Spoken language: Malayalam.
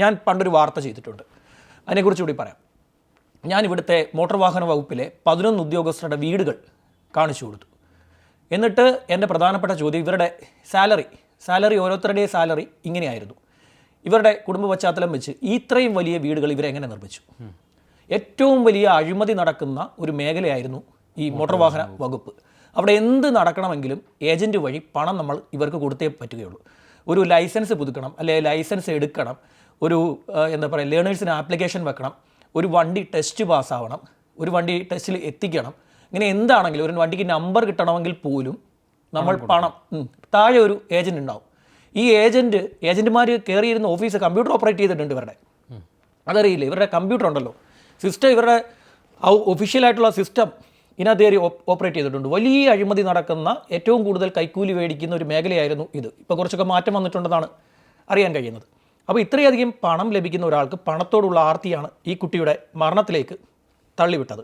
ഞാൻ പണ്ടൊരു വാർത്ത ചെയ്തിട്ടുണ്ട്. അതിനെക്കുറിച്ച് കൂടി പറയാം. ഞാൻ ഇവിടുത്തെ മോട്ടോർ വാഹന വകുപ്പിലെ പതിനൊന്ന് ഉദ്യോഗസ്ഥരുടെ വീടുകൾ കാണിച്ചു കൊടുത്തു. എന്നിട്ട് എന്റെ പ്രധാനപ്പെട്ട ചോദ്യം ഇവരുടെ സാലറി സാലറി ഓരോരുത്തരുടെയും സാലറി ഇങ്ങനെയായിരുന്നു. ഇവരുടെ കുടുംബ പശ്ചാത്തലം വെച്ച് ഇത്രയും വലിയ വീടുകൾ ഇവരെങ്ങനെ നിർമ്മിച്ചു? ഏറ്റവും വലിയ അഴിമതി നടക്കുന്ന ഒരു മേഖലയായിരുന്നു ഈ മോട്ടോർ വാഹന വകുപ്പ്. അവിടെ എന്ത് നടക്കണമെങ്കിലും ഏജന്റ് വഴി പണം നമ്മൾ ഇവർക്ക് കൊടുത്തേ പറ്റുകയുള്ളൂ. ഒരു ലൈസൻസ് പുതുക്കണം അല്ലെങ്കിൽ ലൈസൻസ് എടുക്കണം ഒരു എന്താ പറയുക ലേണേഴ്സിന് ആപ്ലിക്കേഷൻ വെക്കണം ഒരു വണ്ടി ടെസ്റ്റ് പാസ്സാവണം ഒരു വണ്ടി ടെസ്റ്റിൽ എത്തിക്കണം. ഇങ്ങനെ എന്താണെങ്കിലും ഒരു വണ്ടിക്ക് നമ്പർ കിട്ടണമെങ്കിൽ പോലും നമ്മൾ പണം താഴെ ഒരു ഏജന്റ് ഉണ്ടാവും. ഈ ഏജന്റ് ഏജന്റുമാർ കയറിയിരുന്ന ഓഫീസ് കമ്പ്യൂട്ടർ ഓപ്പറേറ്റ് ചെയ്തിട്ടുണ്ട് ഇവരുടെ. അതറിയില്ല? ഇവരുടെ കമ്പ്യൂട്ടർ ഉണ്ടല്ലോ. സിസ്റ്റം ഇവരുടെ ഒഫീഷ്യലായിട്ടുള്ള സിസ്റ്റം ഇതിനകത്ത് കയറി ഓപ്പറേറ്റ് ചെയ്തിട്ടുണ്ട്. വലിയ അഴിമതി നടക്കുന്ന ഏറ്റവും കൂടുതൽ കൈക്കൂലി മേടിക്കുന്ന ഒരു മേഖലയായിരുന്നു ഇത്. ഇപ്പോൾ കുറച്ചൊക്കെ മാറ്റം വന്നിട്ടുണ്ടെന്നാണ് അറിയാൻ കഴിയുന്നത്. അപ്പോൾ ഇത്രയധികം പണം ലഭിക്കുന്ന ഒരാൾക്ക് പണത്തോടുള്ള ആർത്തിയാണ് ഈ കുട്ടിയുടെ മരണത്തിലേക്ക് തള്ളിവിട്ടത്.